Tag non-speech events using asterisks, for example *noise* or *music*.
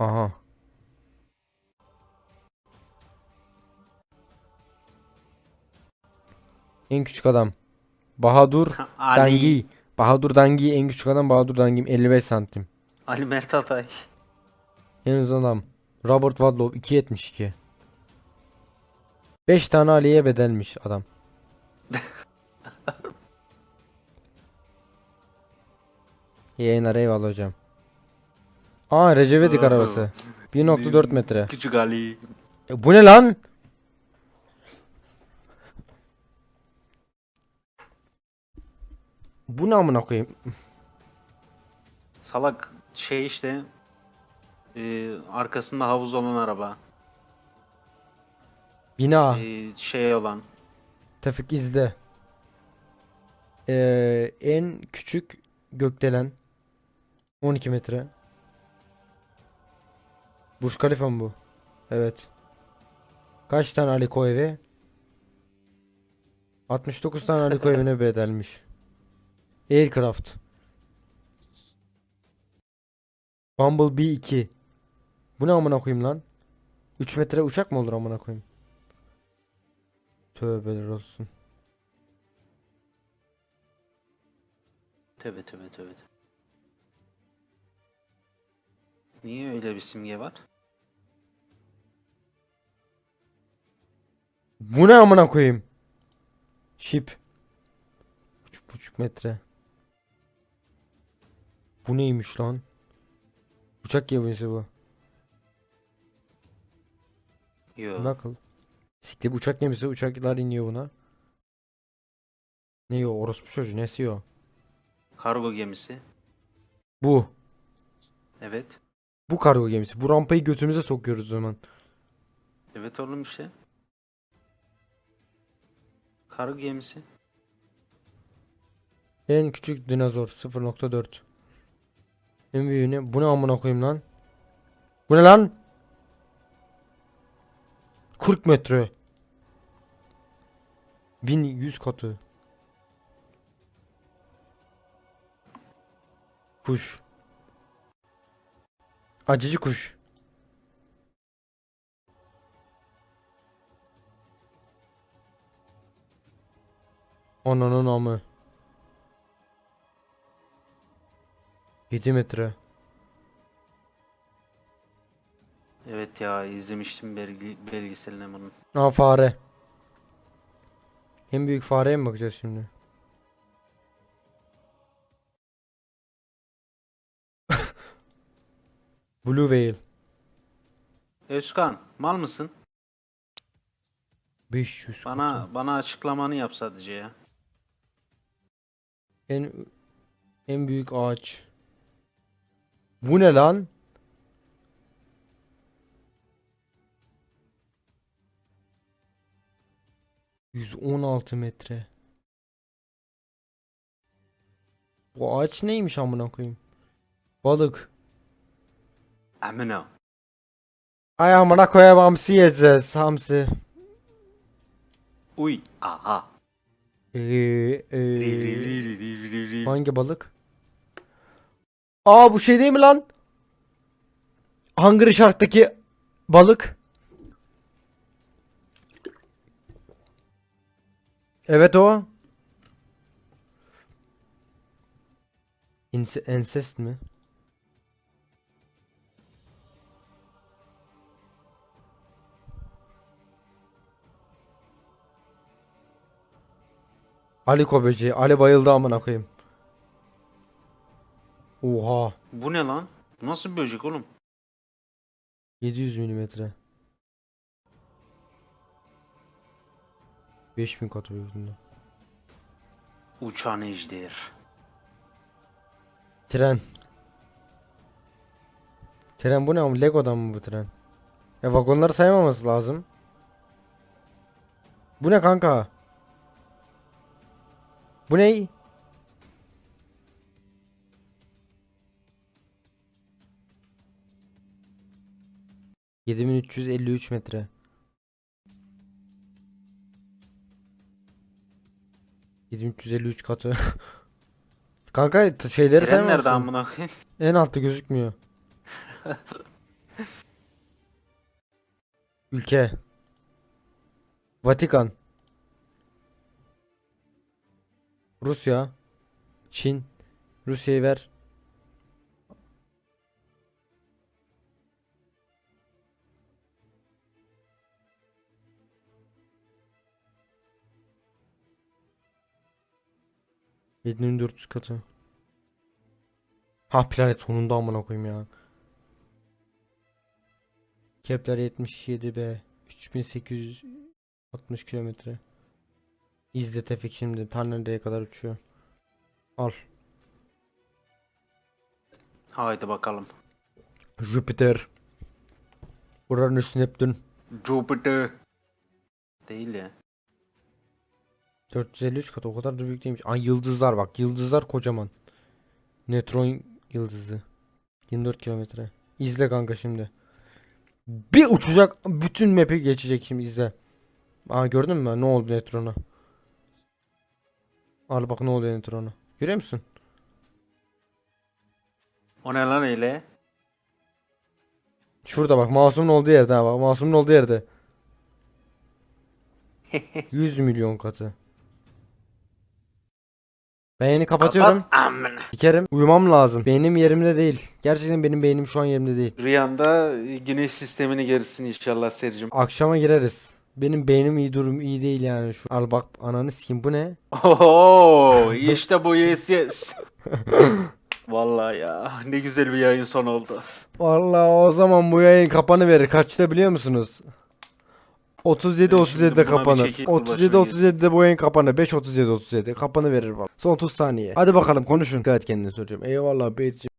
Aha. En küçük adam. Bahadur Ali. Dangi. Bahadur Dangi en küçük adam Bahadur Dangi'm 55 santim. Ali Mert Atay. En uzun adam. Robert Wadlow 2.72. 5 tane Ali'ye bedelmiş adam. *laughs* Yayınlar eyvallah hocam. Aa Recep İvedik arabası. 1.4 metre. Küçük Ali. E, bu ne lan? Bu ne amına koyayım? Salak şey işte e, arkasında havuz olan araba. Bina. E, şey olan. Tevfik izle. Ee, en küçük gökdelen 12 metre. Burj Khalifa mı bu? Evet. Kaç tane Aliko evi? 69 tane Aliko evine bedelmiş. *laughs* Aircraft. Bumblebee 2. Bu ne amına koyayım lan? 3 metre uçak mı olur amına koyayım? Tövbeler olsun. Tövbe tövbe tövbe. Niye öyle bir simge var? Bu ne amına koyayım? Şip. Buçuk buçuk metre. Bu neymiş lan? Uçak gemisi bu. Yok. Nakıl. Siktir uçak gemisi uçaklar iniyor buna. Ne o orospu çocuğu nesi o? Kargo gemisi. Bu. Evet. Bu kargo gemisi. Bu rampayı götümüze sokuyoruz o zaman. Evet oğlum işte. Kargo gemisi. En küçük dinozor 0.4. En büyüğü ne? Bu ne amına koyayım lan? Bu ne lan? 40 metre. 1100 katı. Kuş. Acıcı kuş. Ananın amı. 7 metre. Evet ya izlemiştim belgi, belgeselini bunun. Aa fare. En büyük fareye mi bakacağız şimdi? *laughs* Blue Whale. Özkan mal mısın? 500 Bana bana açıklamanı yap sadece ya. En en büyük ağaç. Bu ne lan? Yüz on altı metre. Bu ağaç neymiş amına koyayım? Balık. Amino. Ay amına koyayım hamsi yiyeceğiz hamsi. Uy. Aha. Ee, ee, hangi balık? Aa bu şey değil mi lan? Hungry Shark'taki balık. Evet o. İnse ensest mi? Ali böceği. Ali bayıldı amına koyayım. Oha. Bu ne lan? Bu nasıl bir böcek oğlum? 700 milimetre. 5000 katı büyüklüğünde. Uçan ejder. Tren. Tren bu ne ama Lego'dan mı bu tren? Ya vagonları saymaması lazım. Bu ne kanka? Bu ne? Yedi bin üç yüz elli üç metre. Üç katı. *laughs* Kanka şeyleri Tren nerede amına koyayım? En altta gözükmüyor. *laughs* Ülke. Vatikan. Rusya. Çin. Rusya'yı ver. Yedinin dört yüz katı. Ha planet sonunda amına koyayım ya. Kepler 77b 3860 kilometre. İzle Tevfik şimdi ta nereye kadar uçuyor. Al. Haydi bakalım. Jüpiter. Uranüs Neptün. Jupiter. Değil ya. 453 kat o kadar da büyük değilmiş. Ay yıldızlar bak yıldızlar kocaman. Netron yıldızı. 24 kilometre. İzle kanka şimdi. Bir uçacak bütün map'i geçecek şimdi izle. Aa gördün mü ne oldu Netron'a? Al bak ne oluyor Netron'a. Görüyor musun? O ne lan öyle? Şurada bak masumun olduğu yerde ha bak masumun olduğu yerde. *laughs* 100 milyon katı. Ben yeni kapatıyorum. Kapat amına. Sikerim. Uyumam lazım. Beynim yerimde değil. Gerçekten benim beynim şu an yerimde değil. Rüyanda güneş sistemini görürsün inşallah Sercim. Akşama gireriz. Benim beynim iyi durum iyi değil yani şu. Al bak ananı sikeyim bu ne? Oo, *laughs* işte bu yes yes. *laughs* Vallahi ya ne güzel bir yayın son oldu. Vallahi o zaman bu yayın kapanı verir. Kaçta biliyor musunuz? 37 Ben şimdi 37'de buna bir kapanır. şekil 37 başına 37'de bu yayın kapanır. 5 37 37 kapanı verir bak. Son 30 saniye. Hadi bakalım konuşun. Dikkat kendine soracağım. Eyvallah beyciğim.